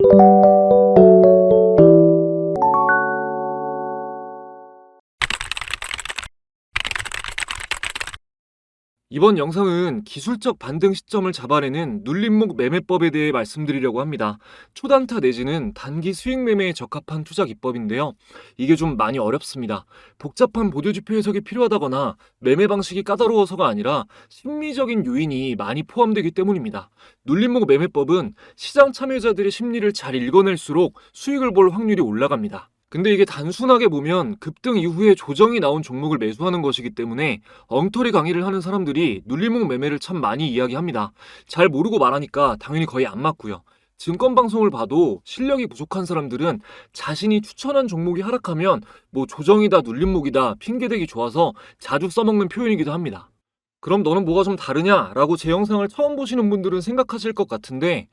you. 이번 영상은 기술적 반등 시점을 잡아내는 눌림목 매매법에 대해 말씀드리려고 합니다. 초단타 내지는 단기 수익 매매에 적합한 투자 기법인데요. 이게 좀 많이 어렵습니다. 복잡한 보조지표 해석이 필요하다거나 매매 방식이 까다로워서가 아니라 심리적인 요인이 많이 포함되기 때문입니다. 눌림목 매매법은 시장 참여자들의 심리를 잘 읽어낼수록 수익을 볼 확률이 올라갑니다. 근데 이게 단순하게 보면 급등 이후에 조정이 나온 종목을 매수하는 것이기 때문에 엉터리 강의를 하는 사람들이 눌림목 매매를 참 많이 이야기합니다. 잘 모르고 말하니까 당연히 거의 안 맞고요. 증권 방송을 봐도 실력이 부족한 사람들은 자신이 추천한 종목이 하락하면 뭐 조정이다 눌림목이다 핑계대기 좋아서 자주 써먹는 표현이기도 합니다. 그럼 너는 뭐가 좀 다르냐? 라고 제 영상을 처음 보시는 분들은 생각하실 것 같은데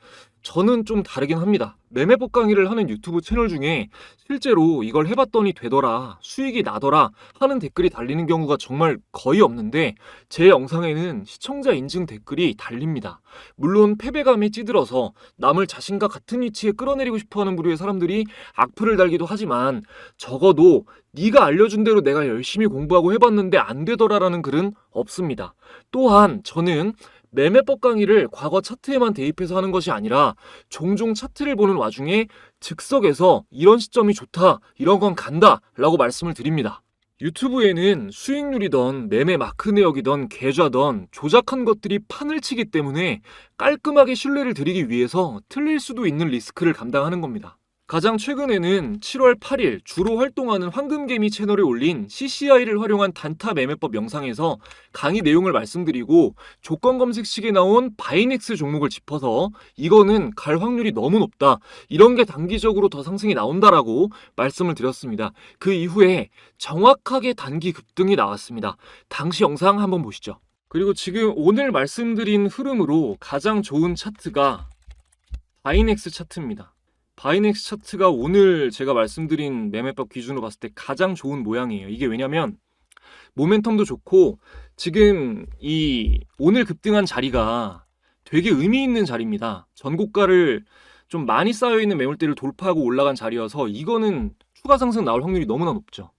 저는 좀 다르긴 합니다. 매매법 강의를 하는 유튜브 채널 중에 실제로 이걸 해봤더니 되더라, 수익이 나더라 하는 댓글이 달리는 경우가 정말 거의 없는데 제 영상에는 시청자 인증 댓글이 달립니다. 물론 패배감에 찌들어서 남을 자신과 같은 위치에 끌어내리고 싶어하는 부류의 사람들이 악플을 달기도 하지만 적어도 네가 알려준 대로 내가 열심히 공부하고 해봤는데 안 되더라라는 글은 없습니다. 또한 저는 매매법 강의를 과거 차트에만 대입해서 하는 것이 아니라 종종 차트를 보는 와중에 즉석에서 이런 시점이 좋다, 이런 건 간다 라고 말씀을 드립니다. 유튜브에는 수익률이던 매매 마크 내역이던 계좌던 조작한 것들이 판을 치기 때문에 깔끔하게 신뢰를 드리기 위해서 틀릴 수도 있는 리스크를 감당하는 겁니다. 가장 최근에는 7월 8일 주로 활동하는 황금개미 채널에 올린 CCI를 활용한 단타 매매법 영상에서 강의 내용을 말씀드리고 조건 검색식에 나온 바이넥스 종목을 짚어서 이거는 갈 확률이 너무 높다. 이런 게 단기적으로 더 상승이 나온다라고 말씀을 드렸습니다. 그 이후에 정확하게 단기 급등이 나왔습니다. 당시 영상 한번 보시죠. 그리고 지금 오늘 말씀드린 흐름으로 가장 좋은 차트가 바이넥스 차트입니다. 바이넥스 차트가 오늘 제가 말씀드린 매매법 기준으로 봤을 때 가장 좋은 모양이에요. 이게 왜냐면 모멘텀도 좋고 지금 이 오늘 급등한 자리가 되게 의미 있는 자리입니다. 전고가를 좀 많이 쌓여 있는 매물대를 돌파하고 올라간 자리여서 이거는 추가 상승 나올 확률이 너무나 높죠.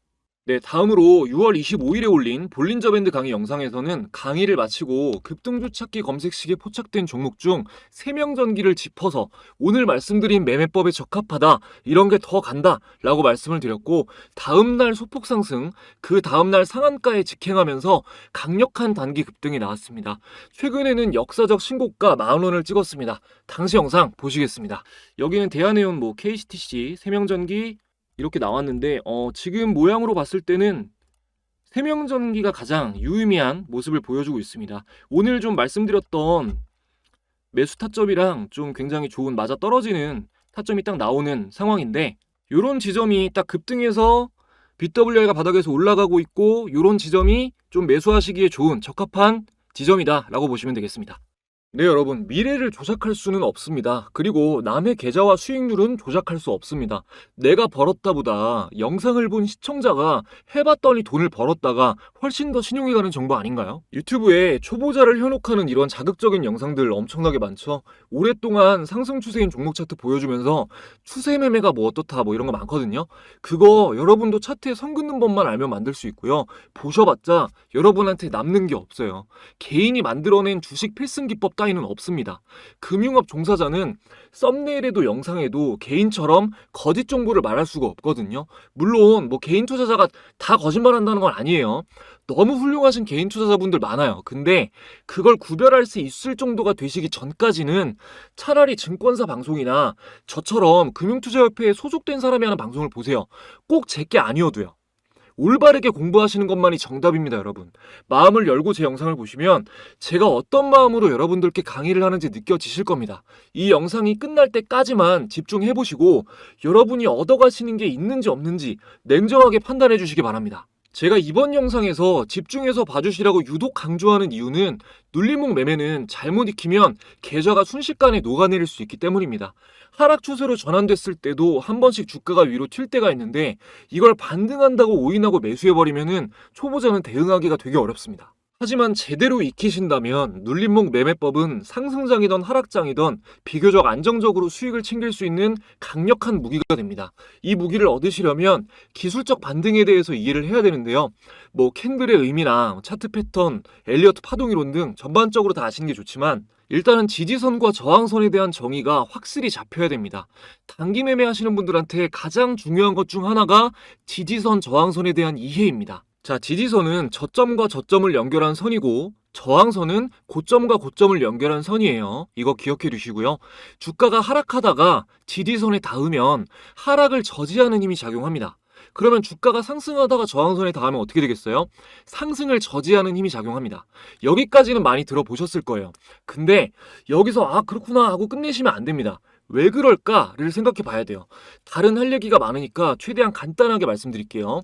네, 다음으로 6월 25일에 올린 볼린저 밴드 강의 영상에서는 강의를 마치고 급등주 찾기 검색식에 포착된 종목 중 세명전기를 짚어서 오늘 말씀드린 매매법에 적합하다, 이런 게 더 간다 라고 말씀을 드렸고 다음날 소폭 상승, 그 다음날 상한가에 직행하면서 강력한 단기 급등이 나왔습니다. 최근에는 역사적 신고가 40,000원을 찍었습니다. 당시 영상 보시겠습니다. 여기는 대한해운 뭐 KCTC, 세명전기, 이렇게 나왔는데 어, 지금 모양으로 봤을 때는 세명전기가 가장 유의미한 모습을 보여주고 있습니다. 오늘 좀 말씀드렸던 매수 타점이랑 좀 굉장히 좋은 맞아 떨어지는 타점이 딱 나오는 상황인데 이런 지점이 딱 급등해서 BWI가 바닥에서 올라가고 있고 이런 지점이 좀 매수하시기에 좋은 적합한 지점이다라고 보시면 되겠습니다. 네, 여러분. 미래를 조작할 수는 없습니다. 그리고 남의 계좌와 수익률은 조작할 수 없습니다. 내가 벌었다보다 영상을 본 시청자가 해봤더니 돈을 벌었다가 훨씬 더 신용이 가는 정보 아닌가요? 유튜브에 초보자를 현혹하는 이런 자극적인 영상들 엄청나게 많죠. 오랫동안 상승 추세인 종목 차트 보여주면서 추세 매매가 뭐 어떻다 뭐 이런 거 많거든요. 그거 여러분도 차트에 선 긋는 법만 알면 만들 수 있고요. 보셔봤자 여러분한테 남는 게 없어요. 개인이 만들어낸 주식 필승 기법 따위는 없습니다. 금융업 종사자는 썸네일에도 영상에도 개인처럼 거짓 정보를 말할 수가 없거든요. 물론 뭐 개인 투자자가 다 거짓말한다는 건 아니에요. 너무 훌륭하신 개인 투자자분들 많아요. 근데 그걸 구별할 수 있을 정도가 되시기 전까지는 차라리 증권사 방송이나 저처럼 금융투자협회에 소속된 사람이 하는 방송을 보세요. 꼭 제게 아니어도요. 올바르게 공부하시는 것만이 정답입니다, 여러분. 마음을 열고 제 영상을 보시면 제가 어떤 마음으로 여러분들께 강의를 하는지 느껴지실 겁니다. 이 영상이 끝날 때까지만 집중해 보시고 여러분이 얻어가시는 게 있는지 없는지 냉정하게 판단해 주시기 바랍니다. 제가 이번 영상에서 집중해서 봐주시라고 유독 강조하는 이유는 눌림목 매매는 잘못 익히면 계좌가 순식간에 녹아내릴 수 있기 때문입니다. 하락 추세로 전환됐을 때도 한 번씩 주가가 위로 튈 때가 있는데 이걸 반등한다고 오인하고 매수해버리면은 초보자는 대응하기가 되게 어렵습니다. 하지만 제대로 익히신다면 눌림목 매매법은 상승장이던 하락장이던 비교적 안정적으로 수익을 챙길 수 있는 강력한 무기가 됩니다. 이 무기를 얻으시려면 기술적 반등에 대해서 이해를 해야 되는데요. 뭐 캔들의 의미나 차트 패턴, 엘리어트 파동이론 등 전반적으로 다 아시는 게 좋지만 일단은 지지선과 저항선에 대한 정의가 확실히 잡혀야 됩니다. 단기 매매 하시는 분들한테 가장 중요한 것 중 하나가 지지선, 저항선에 대한 이해입니다. 자, 지지선은 저점과 저점을 연결한 선이고 저항선은 고점과 고점을 연결한 선이에요. 이거 기억해 두시고요. 주가가 하락하다가 지지선에 닿으면 하락을 저지하는 힘이 작용합니다. 그러면 주가가 상승하다가 저항선에 닿으면 어떻게 되겠어요? 상승을 저지하는 힘이 작용합니다. 여기까지는 많이 들어보셨을 거예요. 근데 여기서 아 그렇구나 하고 끝내시면 안 됩니다. 왜 그럴까를 생각해 봐야 돼요. 다른 할 얘기가 많으니까 최대한 간단하게 말씀드릴게요.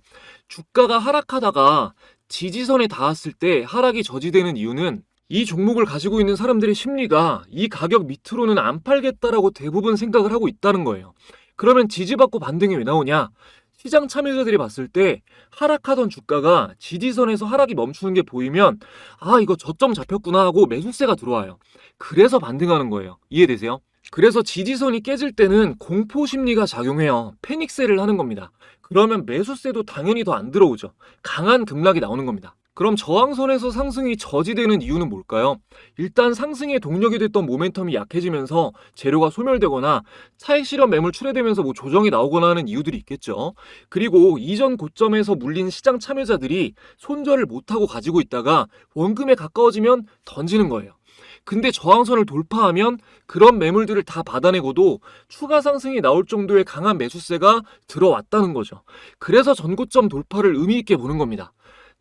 주가가 하락하다가 지지선에 닿았을 때 하락이 저지되는 이유는 이 종목을 가지고 있는 사람들의 심리가 이 가격 밑으로는 안 팔겠다라고 대부분 생각을 하고 있다는 거예요. 그러면 지지받고 반등이 왜 나오냐? 시장 참여자들이 봤을 때 하락하던 주가가 지지선에서 하락이 멈추는 게 보이면 아 이거 저점 잡혔구나 하고 매수세가 들어와요. 그래서 반등하는 거예요. 이해되세요? 그래서 지지선이 깨질 때는 공포 심리가 작용해요. 패닉세를 하는 겁니다. 그러면 매수세도 당연히 더 안 들어오죠. 강한 급락이 나오는 겁니다. 그럼 저항선에서 상승이 저지되는 이유는 뭘까요? 일단 상승의 동력이 됐던 모멘텀이 약해지면서 재료가 소멸되거나 차익 실현 매물 출회되면서 뭐 조정이 나오거나 하는 이유들이 있겠죠. 그리고 이전 고점에서 물린 시장 참여자들이 손절을 못하고 가지고 있다가 원금에 가까워지면 던지는 거예요. 근데 저항선을 돌파하면 그런 매물들을 다 받아내고도 추가 상승이 나올 정도의 강한 매수세가 들어왔다는 거죠. 그래서 전고점 돌파를 의미 있게 보는 겁니다.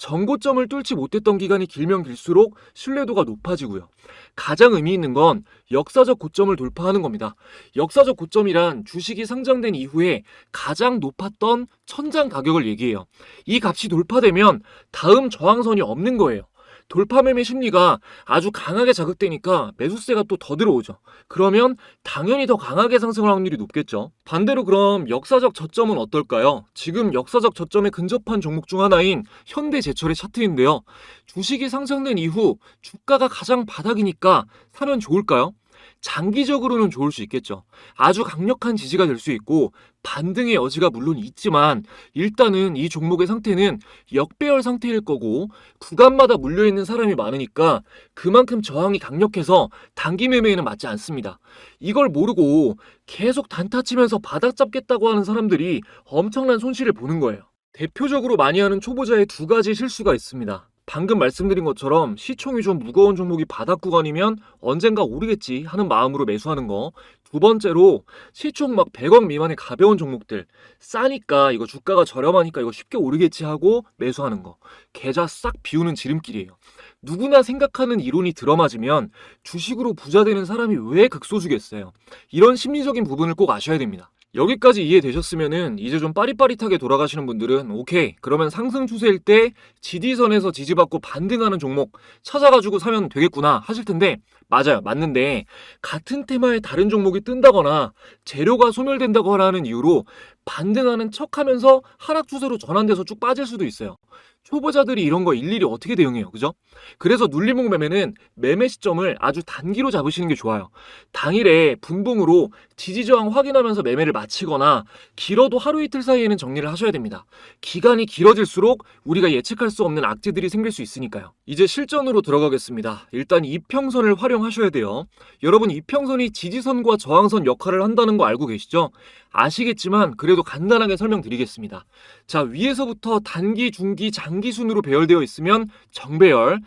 전고점을 뚫지 못했던 기간이 길면 길수록 신뢰도가 높아지고요. 가장 의미 있는 건 역사적 고점을 돌파하는 겁니다. 역사적 고점이란 주식이 상장된 이후에 가장 높았던 천장 가격을 얘기해요. 이 값이 돌파되면 다음 저항선이 없는 거예요. 돌파 매매 심리가 아주 강하게 자극되니까 매수세가 또 더 들어오죠. 그러면 당연히 더 강하게 상승할 확률이 높겠죠. 반대로 그럼 역사적 저점은 어떨까요? 지금 역사적 저점에 근접한 종목 중 하나인 현대제철의 차트인데요. 주식이 상장된 이후 주가가 가장 바닥이니까 사면 좋을까요? 장기적으로는 좋을 수 있겠죠. 아주 강력한 지지가 될 수 있고 반등의 여지가 물론 있지만 일단은 이 종목의 상태는 역배열 상태일 거고 구간마다 물려 있는 사람이 많으니까 그만큼 저항이 강력해서 단기 매매에는 맞지 않습니다. 이걸 모르고 계속 단타 치면서 바닥 잡겠다고 하는 사람들이 엄청난 손실을 보는 거예요. 대표적으로 많이 하는 초보자의 두 가지 실수가 있습니다. 방금 말씀드린 것처럼 시총이 좀 무거운 종목이 바닥 구간이면 언젠가 오르겠지 하는 마음으로 매수하는 거. 두 번째로 시총 막 100억 미만의 가벼운 종목들 싸니까 이거 주가가 저렴하니까 이거 쉽게 오르겠지 하고 매수하는 거. 계좌 싹 비우는 지름길이에요. 누구나 생각하는 이론이 들어맞으면 주식으로 부자 되는 사람이 왜 극소수겠어요. 이런 심리적인 부분을 꼭 아셔야 됩니다. 여기까지 이해되셨으면은 이제 좀 빠릿빠릿하게 돌아가시는 분들은 오케이 그러면 상승 추세일 때 지지선에서 지지받고 반등하는 종목 찾아가지고 사면 되겠구나 하실 텐데 맞아요 맞는데 같은 테마의 다른 종목이 뜬다거나 재료가 소멸된다거나 하는 이유로 반등하는 척하면서 하락 추세로 전환돼서 쭉 빠질 수도 있어요. 초보자들이 이런 거 일일이 어떻게 대응해요? 그죠? 그래서 눌림목 매매는 매매 시점을 아주 단기로 잡으시는 게 좋아요. 당일에 분봉으로 지지 저항 확인하면서 매매를 마치거나 길어도 하루 이틀 사이에는 정리를 하셔야 됩니다. 기간이 길어질수록 우리가 예측할 수 없는 악재들이 생길 수 있으니까요. 이제 실전으로 들어가겠습니다. 일단 이평선을 활용하셔야 돼요. 여러분 이평선이 지지선과 저항선 역할을 한다는 거 알고 계시죠? 아시겠지만 그래도 간단하게 설명드리겠습니다. 자, 위에서부터 단기, 중기, 장기 순으로 배열되어 있으면 정배열,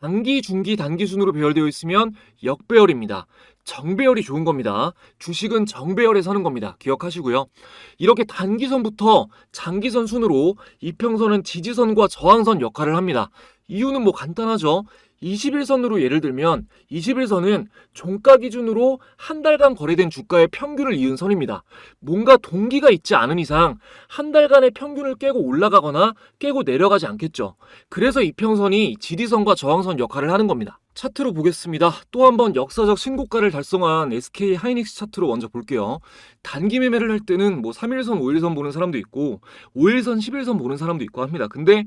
장기, 중기, 단기 순으로 배열되어 있으면 역배열입니다. 정배열이 좋은 겁니다. 주식은 정배열에 서는 겁니다. 기억하시고요. 이렇게 단기선부터 장기선 순으로 이평선은 지지선과 저항선 역할을 합니다. 이유는 뭐 간단하죠. 21선으로 예를 들면 21선은 종가 기준으로 한 달간 거래된 주가의 평균을 이은 선입니다. 뭔가 동기가 있지 않은 이상 한 달간의 평균을 깨고 올라가거나 깨고 내려가지 않겠죠. 그래서 이평선이 지지선과 저항선 역할을 하는 겁니다. 차트로 보겠습니다. 또 한 번 역사적 신고가를 달성한 SK 하이닉스 차트로 먼저 볼게요. 단기 매매를 할 때는 뭐 3일선, 5일선 보는 사람도 있고 5일선, 10일선 보는 사람도 있고 합니다. 근데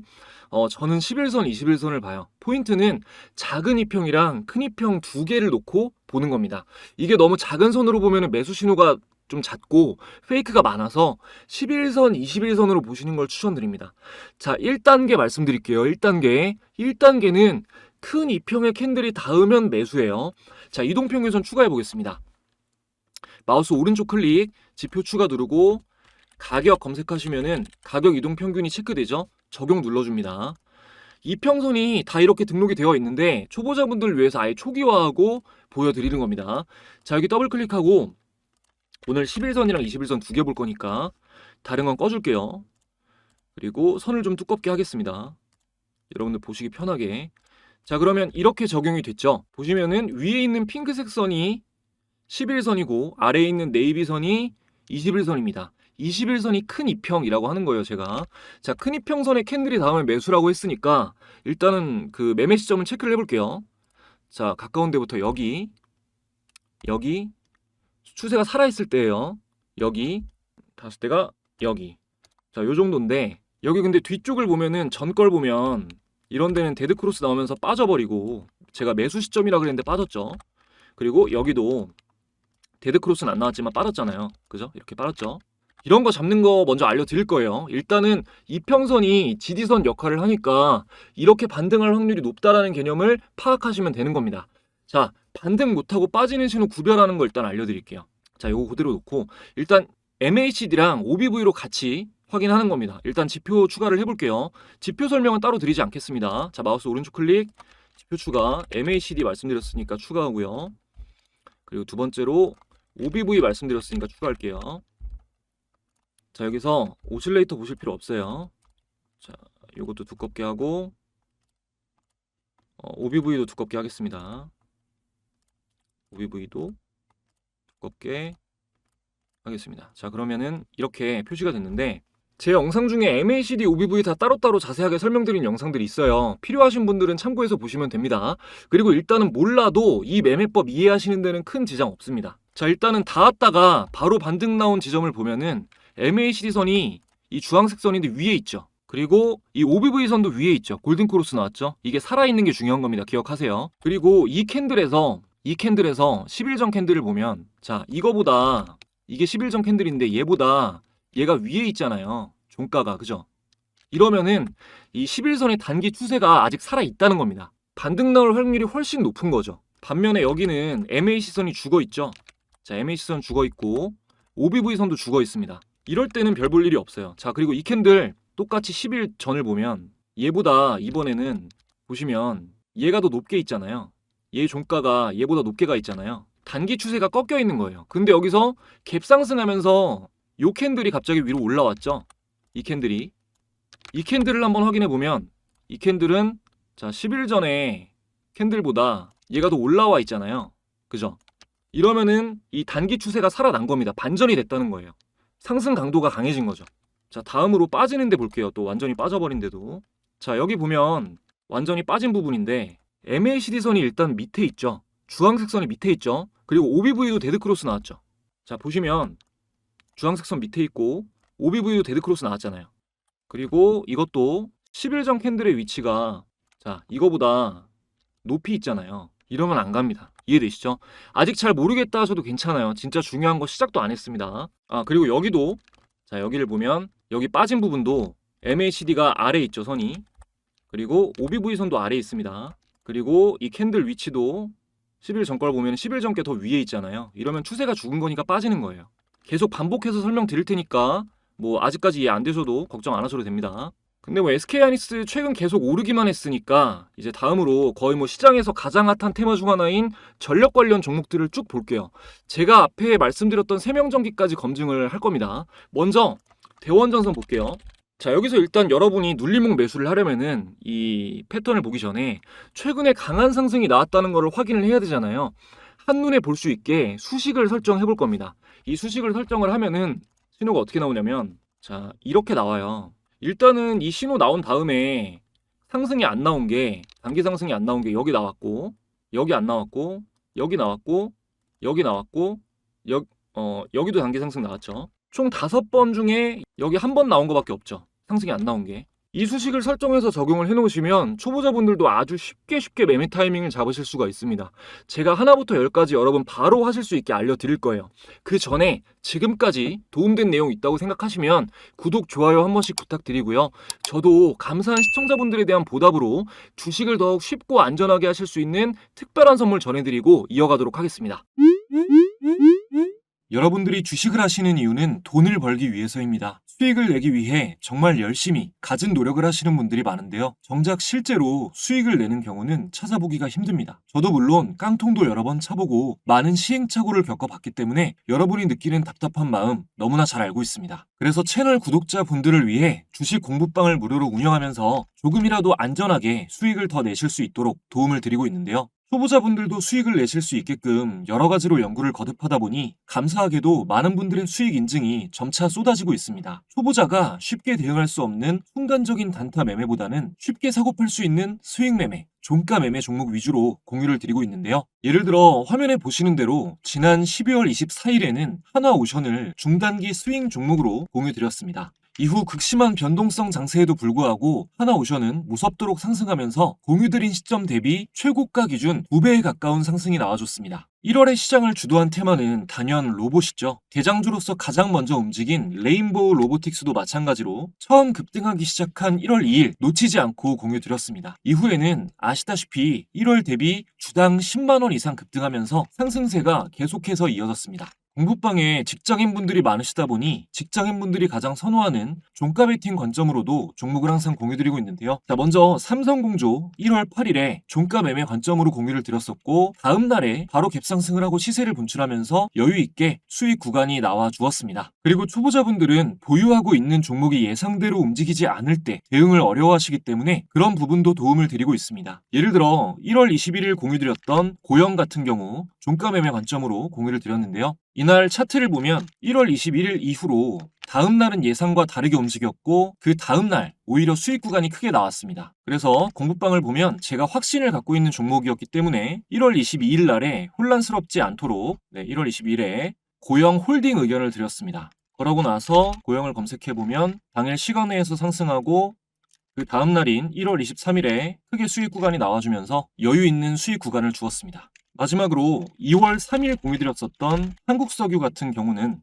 어, 저는 11선, 21선을 봐요. 포인트는 작은 이평이랑 큰 이평 두 개를 놓고 보는 겁니다. 이게 너무 작은 선으로 보면 매수 신호가 좀 잦고 페이크가 많아서 11선, 21선으로 보시는 걸 추천드립니다. 자, 1단계 말씀드릴게요. 1단계. 1단계는 큰 이평의 캔들이 닿으면 매수예요. 자, 이동평균선 추가해 보겠습니다. 마우스 오른쪽 클릭, 지표 추가 누르고 가격 검색하시면은 가격 이동 평균이 체크되죠? 적용 눌러줍니다. 이평선이 다 이렇게 등록이 되어 있는데 초보자분들을 위해서 아예 초기화하고 보여드리는 겁니다. 자, 여기 더블 클릭하고 오늘 11선이랑 21선 두 개 볼 거니까 다른 건 꺼줄게요. 그리고 선을 좀 두껍게 하겠습니다. 여러분들 보시기 편하게. 자, 그러면 이렇게 적용이 됐죠? 보시면은 위에 있는 핑크색 선이 11선이고 아래에 있는 네이비 선이 21선입니다. 21선이 큰 이평이라고 하는 거예요, 제가. 자, 큰 이평선에 캔들이 닿으면 매수라고 했으니까 일단은 그 매매 시점을 체크를 해 볼게요. 자, 가까운 데부터 여기, 여기, 추세가 살아 있을 때예요. 여기, 다섯 대가 여기. 자, 요 정도인데 여기 근데 뒤쪽을 보면은 전 걸 보면 이런 데는 데드 크로스 나오면서 빠져버리고 제가 매수 시점이라 그랬는데 빠졌죠. 그리고 여기도 데드 크로스는 안 나왔지만 빠졌잖아요. 그죠? 이렇게 빠졌죠. 이런 거 잡는 거 먼저 알려드릴 거예요. 일단은 이평선이 지지선 역할을 하니까 이렇게 반등할 확률이 높다라는 개념을 파악하시면 되는 겁니다. 자, 반등 못하고 빠지는 신호 구별하는 거 일단 알려드릴게요. 자, 요거 그대로 놓고 일단 MACD랑 OBV로 같이 확인하는 겁니다. 일단 지표 추가를 해볼게요. 지표 설명은 따로 드리지 않겠습니다. 자, 마우스 오른쪽 클릭, 지표 추가, MACD 말씀드렸으니까 추가하고요. 그리고 두 번째로 OBV 말씀드렸으니까 추가할게요. 자, 여기서 오실레이터 보실 필요 없어요. 자, 요것도 두껍게 하고 어, OBV도 두껍게 하겠습니다. OBV도 두껍게 하겠습니다. 자, 그러면은 이렇게 표시가 됐는데 제 영상 중에 MACD, OBV 다 따로따로 자세하게 설명드린 영상들이 있어요. 필요하신 분들은 참고해서 보시면 됩니다. 그리고 일단은 몰라도 이 매매법 이해하시는 데는 큰 지장 없습니다. 자, 일단은 닿았다가 바로 반등 나온 지점을 보면은 MACD 선이 이 주황색 선인데 위에 있죠. 그리고 이 OBV 선도 위에 있죠. 골든 크로스 나왔죠. 이게 살아있는 게 중요한 겁니다. 기억하세요. 그리고 이 캔들에서 이 캔들에서 11전 캔들을 보면 자, 이거보다 이게 11전 캔들인데 얘보다 얘가 위에 있잖아요. 종가가 그죠? 이러면은 이 11선의 단기 추세가 아직 살아 있다는 겁니다. 반등 나올 확률이 훨씬 높은 거죠. 반면에 여기는 MAC선이 죽어 있죠. 자, MAC선 죽어 있고 OBV선도 죽어 있습니다. 이럴 때는 별 볼 일이 없어요. 자, 그리고 이 캔들 똑같이 10일 전을 보면 얘보다 이번에는 보시면 얘가 더 높게 있잖아요. 얘 종가가 얘보다 높게 가 있잖아요. 단기 추세가 꺾여 있는 거예요. 근데 여기서 갭 상승하면서 요 캔들이 갑자기 위로 올라왔죠. 이 캔들이 이 캔들을 한번 확인해 보면 이 캔들은 자 10일 전에 캔들보다 얘가 더 올라와 있잖아요. 그죠? 이러면은 이 단기 추세가 살아난 겁니다. 반전이 됐다는 거예요. 상승 강도가 강해진 거죠. 자, 다음으로 빠지는 데 볼게요. 또 완전히 빠져버린 데도. 자, 여기 보면 완전히 빠진 부분인데 MACD 선이 일단 밑에 있죠. 주황색 선이 밑에 있죠. 그리고 OBV도 데드 크로스 나왔죠. 자, 보시면 주황색 선 밑에 있고 OBV도 데드 크로스 나왔잖아요. 그리고 이것도 11전 캔들의 위치가 자, 이거보다 높이 있잖아요. 이러면 안 갑니다. 이해되시죠? 아직 잘 모르겠다 하셔도 괜찮아요. 진짜 중요한 거 시작도 안 했습니다. 아, 그리고 여기도 자, 여기를 보면 여기 빠진 부분도 MACD가 아래 있죠, 선이. 그리고 OBV 선도 아래 있습니다. 그리고 이 캔들 위치도 10일 전 걸 보면 10일 전께 더 위에 있잖아요. 이러면 추세가 죽은 거니까 빠지는 거예요. 계속 반복해서 설명드릴 테니까 뭐 아직까지 이해 안 되셔도 걱정 안 하셔도 됩니다. 근데 뭐 SK 하이닉스 최근 계속 오르기만 했으니까 이제 다음으로 거의 뭐 시장에서 가장 핫한 테마 중 하나인 전력 관련 종목들을 쭉 볼게요. 제가 앞에 말씀드렸던 세명전기까지 검증을 할 겁니다. 먼저 대원전선 볼게요. 자 여기서 일단 여러분이 눌림목 매수를 하려면은 이 패턴을 보기 전에 최근에 강한 상승이 나왔다는 것을 확인을 해야 되잖아요. 한눈에 볼 수 있게 수식을 설정해 볼 겁니다. 이 수식을 설정을 하면은 신호가 어떻게 나오냐면 자 이렇게 나와요. 일단은 이 신호 나온 다음에 상승이 안 나온 게 단기 상승이 안 나온 게 여기 나왔고 여기 안 나왔고 여기 나왔고 여기 나왔고 여, 어, 여기도 단기 상승 나왔죠. 총 다섯 번 중에 여기 한 번 나온 것밖에 없죠. 상승이 안 나온 게. 이 수식을 설정해서 적용을 해놓으시면 초보자분들도 아주 쉽게 쉽게 매매 타이밍을 잡으실 수가 있습니다. 제가 하나부터 열까지 여러분 바로 하실 수 있게 알려드릴 거예요. 그 전에 지금까지 도움된 내용 있다고 생각하시면 구독, 좋아요 한 번씩 부탁드리고요. 저도 감사한 시청자분들에 대한 보답으로 주식을 더욱 쉽고 안전하게 하실 수 있는 특별한 선물 전해드리고 이어가도록 하겠습니다. 여러분들이 주식을 하시는 이유는 돈을 벌기 위해서입니다. 수익을 내기 위해 정말 열심히 갖은 노력을 하시는 분들이 많은데요. 정작 실제로 수익을 내는 경우는 찾아보기가 힘듭니다. 저도 물론 깡통도 여러 번 차보고 많은 시행착오를 겪어봤기 때문에 여러분이 느끼는 답답한 마음 너무나 잘 알고 있습니다. 그래서 채널 구독자분들을 위해 주식 공부방을 무료로 운영하면서 조금이라도 안전하게 수익을 더 내실 수 있도록 도움을 드리고 있는데요. 초보자분들도 수익을 내실 수 있게끔 여러 가지로 연구를 거듭하다 보니 감사하게도 많은 분들의 수익 인증이 점차 쏟아지고 있습니다. 초보자가 쉽게 대응할 수 없는 순간적인 단타 매매보다는 쉽게 사고팔 수 있는 수익 매매, 종가 매매 종목 위주로 공유를 드리고 있는데요. 예를 들어 화면에 보시는 대로 지난 12월 24일에는 하나오션을 중단기 스윙 종목으로 공유 드렸습니다. 이후 극심한 변동성 장세에도 불구하고 하나오션은 무섭도록 상승하면서 공유드린 시점 대비 최고가 기준 2배에 가까운 상승이 나와줬습니다. 1월에 시장을 주도한 테마는 단연 로봇이죠. 대장주로서 가장 먼저 움직인 레인보우 로보틱스도 마찬가지로 처음 급등하기 시작한 1월 2일 놓치지 않고 공유드렸습니다. 이후에는 아시다시피 1월 대비 주당 10만원 이상 급등하면서 상승세가 계속해서 이어졌습니다. 공부방에 직장인분들이 많으시다 보니 직장인분들이 가장 선호하는 종가 베팅 관점으로도 종목을 항상 공유드리고 있는데요. 자, 먼저 삼성공조 1월 8일에 종가 매매 관점으로 공유를 드렸었고 다음 날에 바로 갭상승을 하고 시세를 분출하면서 여유 있게 수익 구간이 나와 주었습니다. 그리고 초보자분들은 보유하고 있는 종목이 예상대로 움직이지 않을 때 대응을 어려워하시기 때문에 그런 부분도 도움을 드리고 있습니다. 예를 들어 1월 21일 공유드렸던 고영 같은 경우 종가 매매 관점으로 공유를 드렸는데요. 이날 차트를 보면 1월 21일 이후로 다음 날은 예상과 다르게 움직였고 그 다음 날 오히려 수익 구간이 크게 나왔습니다. 그래서 공부방을 보면 제가 확신을 갖고 있는 종목이었기 때문에 1월 22일 날에 혼란스럽지 않도록 네, 1월 22일에 고영 홀딩 의견을 드렸습니다. 그러고 나서 고영을 검색해 보면 당일 시간외에서 상승하고 그 다음 날인 1월 23일에 크게 수익 구간이 나와주면서 여유 있는 수익 구간을 주었습니다. 마지막으로 2월 3일 공유드렸었던 한국석유 같은 경우는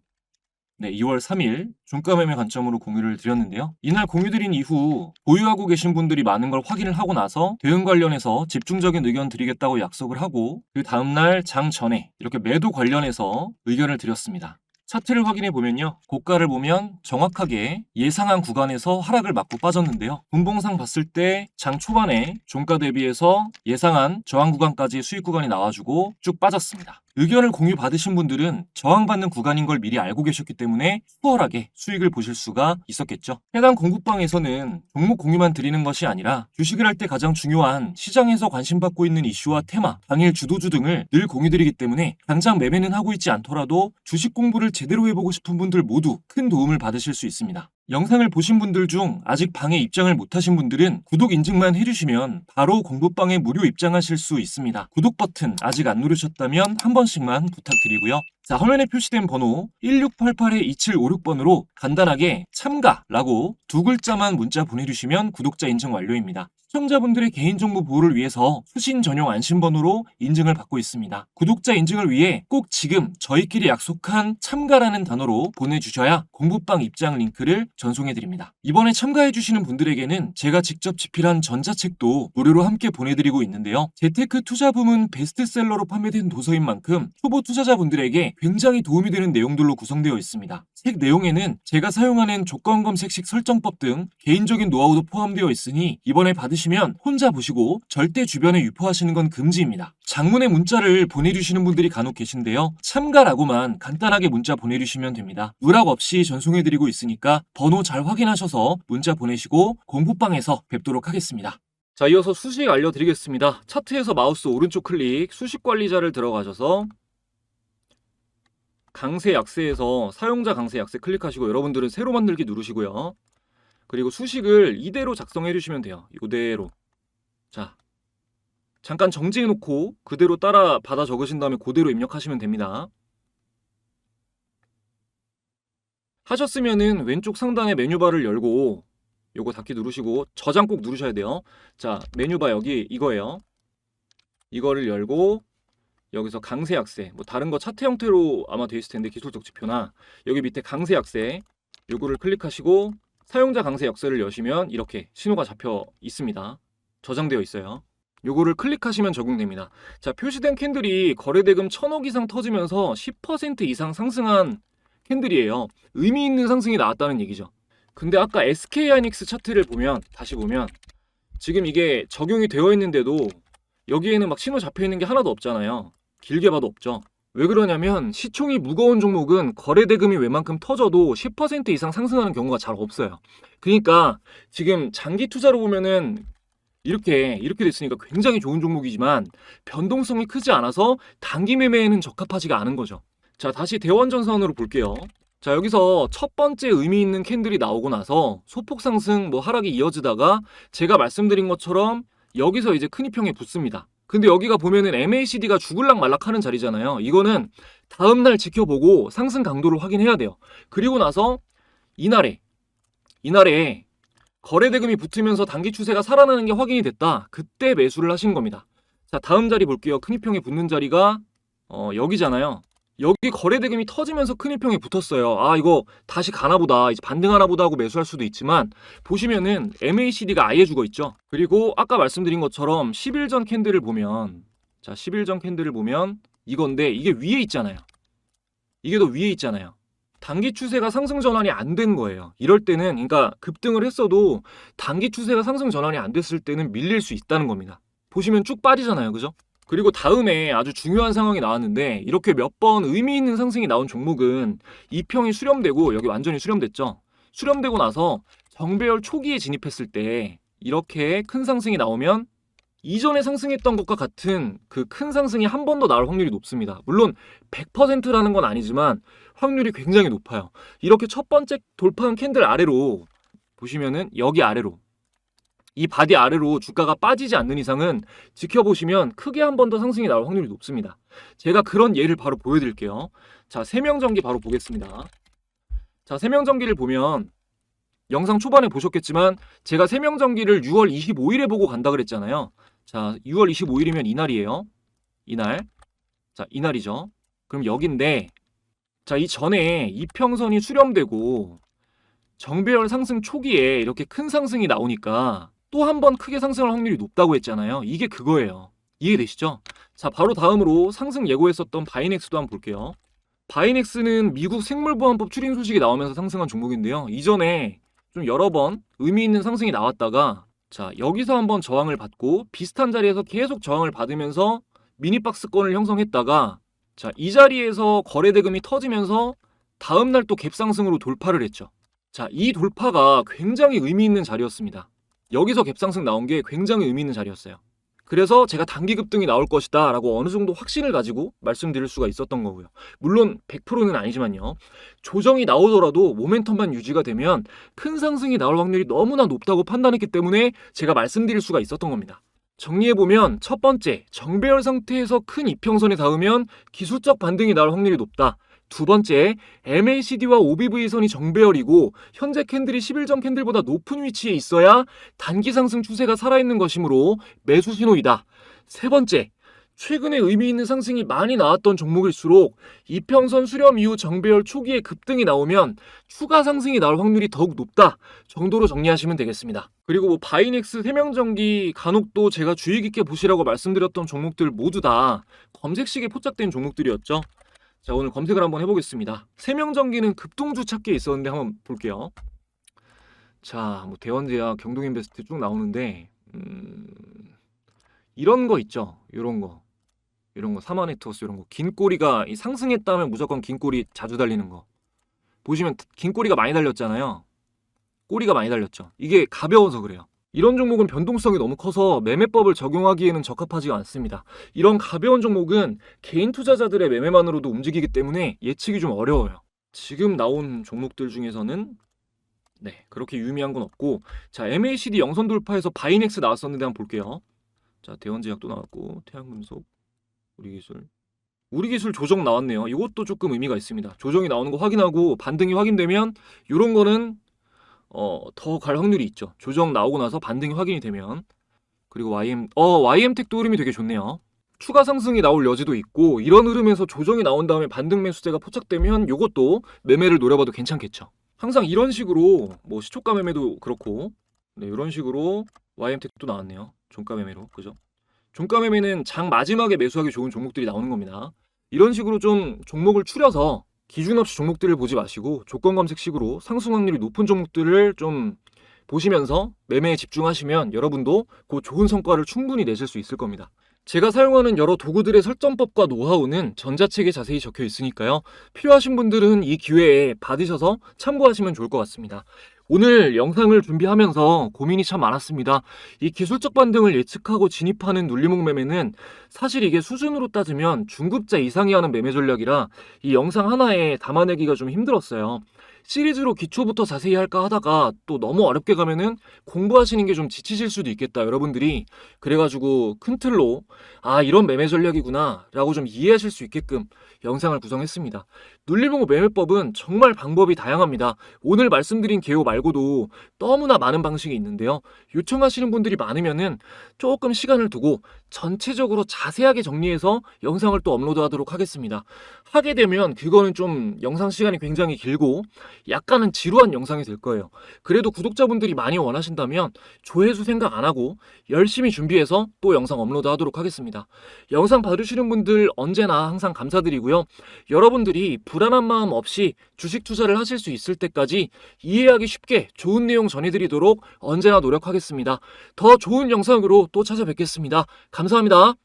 네, 2월 3일 종가 매매 관점으로 공유를 드렸는데요. 이날 공유드린 이후 보유하고 계신 분들이 많은 걸 확인을 하고 나서 대응 관련해서 집중적인 의견 드리겠다고 약속을 하고 그 다음날 장 전에 이렇게 매도 관련해서 의견을 드렸습니다. 차트를 확인해 보면요. 고가를 보면 정확하게 예상한 구간에서 하락을 맞고 빠졌는데요. 분봉상 봤을 때 장 초반에 종가 대비해서 예상한 저항 구간까지 수익 구간이 나와주고 쭉 빠졌습니다. 의견을 공유 받으신 분들은 저항받는 구간인 걸 미리 알고 계셨기 때문에 수월하게 수익을 보실 수가 있었겠죠. 해당 공부방에서는 종목 공유만 드리는 것이 아니라 주식을 할 때 가장 중요한 시장에서 관심받고 있는 이슈와 테마, 당일 주도주 등을 늘 공유드리기 때문에 당장 매매는 하고 있지 않더라도 주식 공부를 제대로 해보고 싶은 분들 모두 큰 도움을 받으실 수 있습니다. 영상을 보신 분들 중 아직 방에 입장을 못하신 분들은 구독 인증만 해주시면 바로 공부방에 무료 입장하실 수 있습니다. 구독 버튼 아직 안 누르셨다면 한 번씩만 부탁드리고요. 자, 화면에 표시된 번호 1688-2756번으로 간단하게 참가라고 두 글자만 문자 보내주시면 구독자 인증 완료입니다. 시청자분들의 개인정보 보호를 위해서 수신 전용 안심번호로 인증을 받고 있습니다. 구독자 인증을 위해 꼭 지금 저희끼리 약속한 참가라는 단어로 보내주셔야 공부방 입장 링크를 전송해드립니다. 이번에 참가해주시는 분들에게는 제가 직접 집필한 전자책도 무료로 함께 보내드리고 있는데요. 재테크 투자 부문 베스트셀러로 판매된 도서인 만큼 초보 투자자분들에게 굉장히 도움이 되는 내용들로 구성되어 있습니다. 책 내용에는 제가 사용하는 조건 검색식 설정법 등 개인적인 노하우도 포함되어 있으니 이번에 받으 시면 혼자 보시고 절대 주변에 유포하시는 건 금지입니다. 장문의 문자를 보내주시는 분들이 간혹 계신데요. 참가라고만 간단하게 문자 보내주시면 됩니다. 누락 없이 전송해드리고 있으니까 번호 잘 확인하셔서 문자 보내시고 공부방에서 뵙도록 하겠습니다. 자, 이어서 수식 알려드리겠습니다. 차트에서 마우스 오른쪽 클릭, 수식 관리자를 들어가셔서 강세 약세에서 사용자 강세 약세 클릭하시고 여러분들은 새로 만들기 누르시고요. 그리고 수식을 이대로 작성해 주시면 돼요. 이대로. 자. 잠깐 정지해 놓고 그대로 따라 받아 적으신 다음에 그대로 입력하시면 됩니다. 하셨으면은 왼쪽 상단에 메뉴바를 열고 요거 닫기 누르시고 저장 꼭 누르셔야 돼요. 자, 메뉴바 여기 이거예요. 이거를 열고 여기서 강세 약세 뭐 다른 거 차트 형태로 아마 되어 있을 텐데 기술적 지표나 여기 밑에 강세 약세 요거를 클릭하시고 사용자 강세 약세를 여시면 이렇게 신호가 잡혀 있습니다. 저장되어 있어요. 요거를 클릭하시면 적용됩니다. 자, 표시된 캔들이 거래대금 1000억 이상 터지면서 10% 이상 상승한 캔들이에요. 의미 있는 상승이 나왔다는 얘기죠. 근데 아까 SK 하이닉스 차트를 보면 다시 보면 지금 이게 적용이 되어 있는데도 여기에는 막 신호 잡혀 있는 게 하나도 없잖아요. 길게 봐도 없죠. 왜 그러냐면 시총이 무거운 종목은 거래 대금이 웬만큼 터져도 10% 이상 상승하는 경우가 잘 없어요. 그러니까 지금 장기 투자로 보면은 이렇게 이렇게 됐으니까 굉장히 좋은 종목이지만 변동성이 크지 않아서 단기 매매에는 적합하지가 않은 거죠. 자, 다시 대원전선으로 볼게요. 자, 여기서 첫 번째 의미 있는 캔들이 나오고 나서 소폭 상승 뭐 하락이 이어지다가 제가 말씀드린 것처럼 여기서 이제 큰 이평에 붙습니다. 근데 여기가 보면은 MACD가 죽을락 말락 하는 자리잖아요. 이거는 다음 날 지켜보고 상승 강도를 확인해야 돼요. 그리고 나서 이날에, 이날에 거래 대금이 붙으면서 단기 추세가 살아나는 게 확인이 됐다. 그때 매수를 하신 겁니다. 자, 다음 자리 볼게요. 큰 이평에 붙는 자리가 어, 여기잖아요. 여기 거래대금이 터지면서 큰 이평에 붙었어요. 아, 이거 다시 가나 보다. 이제 반등하나 보다 하고 매수할 수도 있지만 보시면은 MACD가 아예 죽어 있죠. 그리고 아까 말씀드린 것처럼 10일 전 캔들을 보면 자, 10일 전 캔들을 보면 이건데 이게 위에 있잖아요. 이게 더 위에 있잖아요. 단기 추세가 상승 전환이 안 된 거예요. 이럴 때는 그러니까 급등을 했어도 단기 추세가 상승 전환이 안 됐을 때는 밀릴 수 있다는 겁니다. 보시면 쭉 빠지잖아요. 그죠? 그리고 다음에 아주 중요한 상황이 나왔는데 이렇게 몇 번 의미 있는 상승이 나온 종목은 이평이 수렴되고 여기 완전히 수렴됐죠. 수렴되고 나서 정배열 초기에 진입했을 때 이렇게 큰 상승이 나오면 이전에 상승했던 것과 같은 그 큰 상승이 한 번 더 나올 확률이 높습니다. 물론 100%라는 건 아니지만 확률이 굉장히 높아요. 이렇게 첫 번째 돌파한 캔들 아래로 보시면은 여기 아래로 이 바디 아래로 주가가 빠지지 않는 이상은 지켜보시면 크게 한 번 더 상승이 나올 확률이 높습니다. 제가 그런 예를 바로 보여드릴게요. 자, 세명전기 바로 보겠습니다. 자, 세명전기를 보면 영상 초반에 보셨겠지만 제가 세명전기를 6월 25일에 보고 간다 그랬잖아요. 자, 6월 25일이면 이날이에요. 이날. 자, 이날이죠. 그럼 여긴데 자, 이 전에 이평선이 수렴되고 정배열 상승 초기에 이렇게 큰 상승이 나오니까 또 한 번 크게 상승할 확률이 높다고 했잖아요. 이게 그거예요. 이해되시죠? 자, 바로 다음으로 상승 예고했었던 바이넥스도 한번 볼게요. 바이넥스는 미국 생물보안법 추린 소식이 나오면서 상승한 종목인데요. 이전에 좀 여러 번 의미 있는 상승이 나왔다가 자, 여기서 한번 저항을 받고 비슷한 자리에서 계속 저항을 받으면서 미니박스권을 형성했다가 자, 이 자리에서 거래 대금이 터지면서 다음 날 또 갭상승으로 돌파를 했죠. 자, 이 돌파가 굉장히 의미 있는 자리였습니다. 여기서 갭상승 나온 게 굉장히 의미 있는 자리였어요. 그래서 제가 단기 급등이 나올 것이다 라고 어느 정도 확신을 가지고 말씀드릴 수가 있었던 거고요. 물론 100%는 아니지만요. 조정이 나오더라도 모멘텀만 유지가 되면 큰 상승이 나올 확률이 너무나 높다고 판단했기 때문에 제가 말씀드릴 수가 있었던 겁니다. 정리해보면 첫 번째, 정배열 상태에서 큰 이평선에 닿으면 기술적 반등이 나올 확률이 높다. 두 번째, MACD와 OBV선이 정배열이고 현재 캔들이 10일 전 캔들보다 높은 위치에 있어야 단기 상승 추세가 살아있는 것이므로 매수 신호이다. 세 번째, 최근에 의미 있는 상승이 많이 나왔던 종목일수록 이평선 수렴 이후 정배열 초기에 급등이 나오면 추가 상승이 나올 확률이 더욱 높다 정도로 정리하시면 되겠습니다. 그리고 뭐 바이넥스 세명전기 간혹도 제가 주의 깊게 보시라고 말씀드렸던 종목들 모두 다 검색식에 포착된 종목들이었죠. 자 오늘 검색을 한번 해보겠습니다. 세명전기는 급동주 찾기에 있었는데 한번 볼게요. 자, 뭐 대원제약, 경동인베스트 쭉 나오는데 음, 이런 거 있죠. 이런 거. 이런 거 사마 네트워스 이런 거. 긴 꼬리가 이 상승했다면 무조건 긴 꼬리 자주 달리는 거. 보시면 긴 꼬리가 많이 달렸잖아요. 꼬리가 많이 달렸죠. 이게 가벼워서 그래요. 이런 종목은 변동성이 너무 커서 매매법을 적용하기에는 적합하지가 않습니다. 이런 가벼운 종목은 개인 투자자들의 매매만으로도 움직이기 때문에 예측이 좀 어려워요. 지금 나온 종목들 중에서는 네, 그렇게 유의미한 건 없고 자, MACD 영선 돌파해서 바이넥스 나왔었는데 한번 볼게요. 자, 대원제약 또 나왔고 태양금속, 우리기술. 우리기술 조정 나왔네요. 이것도 조금 의미가 있습니다. 조정이 나오는 거 확인하고 반등이 확인되면 이런 거는 어, 더 갈 확률이 있죠. 조정 나오고 나서 반등이 확인이 되면 그리고 YM 어 YM텍도 흐름이 되게 좋네요. 추가 상승이 나올 여지도 있고 이런 흐름에서 조정이 나온 다음에 반등 매수세가 포착되면 이것도 매매를 노려봐도 괜찮겠죠. 항상 이런 식으로 뭐 시초가 매매도 그렇고 네, 이런 식으로 YM텍도 나왔네요. 종가 매매로 그죠? 종가 매매는 장 마지막에 매수하기 좋은 종목들이 나오는 겁니다. 이런 식으로 좀 종목을 추려서 기준 없이 종목들을 보지 마시고 조건 검색식으로 상승 확률이 높은 종목들을 좀 보시면서 매매에 집중하시면 여러분도 그 좋은 성과를 충분히 내실 수 있을 겁니다. 제가 사용하는 여러 도구들의 설정법과 노하우는 전자책에 자세히 적혀 있으니까요. 필요하신 분들은 이 기회에 받으셔서 참고하시면 좋을 것 같습니다. 오늘 영상을 준비하면서 고민이 참 많았습니다. 이 기술적 반등을 예측하고 진입하는 눌리목 매매는 사실 이게 수준으로 따지면 중급자 이상이 하는 매매 전략이라 이 영상 하나에 담아내기가 좀 힘들었어요. 시리즈로 기초부터 자세히 할까 하다가 또 너무 어렵게 가면은 공부하시는 게 좀 지치실 수도 있겠다 여러분들이. 그래가지고 큰 틀로 아 이런 매매 전략이구나 라고 좀 이해하실 수 있게끔 영상을 구성했습니다. 눌림목 매매법은 정말 방법이 다양합니다. 오늘 말씀드린 개요 말고도 너무나 많은 방식이 있는데요. 요청하시는 분들이 많으면은 조금 시간을 두고 전체적으로 자세하게 정리해서 영상을 또 업로드하도록 하겠습니다 하게 되면 그거는 좀 영상 시간이 굉장히 길고 약간은 지루한 영상이 될 거예요 그래도 구독자분들이 많이 원하신다면 조회수 생각 안 하고 열심히 준비해서 또 영상 업로드 하도록 하겠습니다. 영상 봐주시는 분들 언제나 항상 감사드리고요. 여러분들이 불안한 마음 없이 주식 투자를 하실 수 있을 때까지 이해하기 쉽게 좋은 내용 전해드리도록 언제나 노력하겠습니다. 더 좋은 영상으로 또 찾아뵙겠습니다. 감사합니다.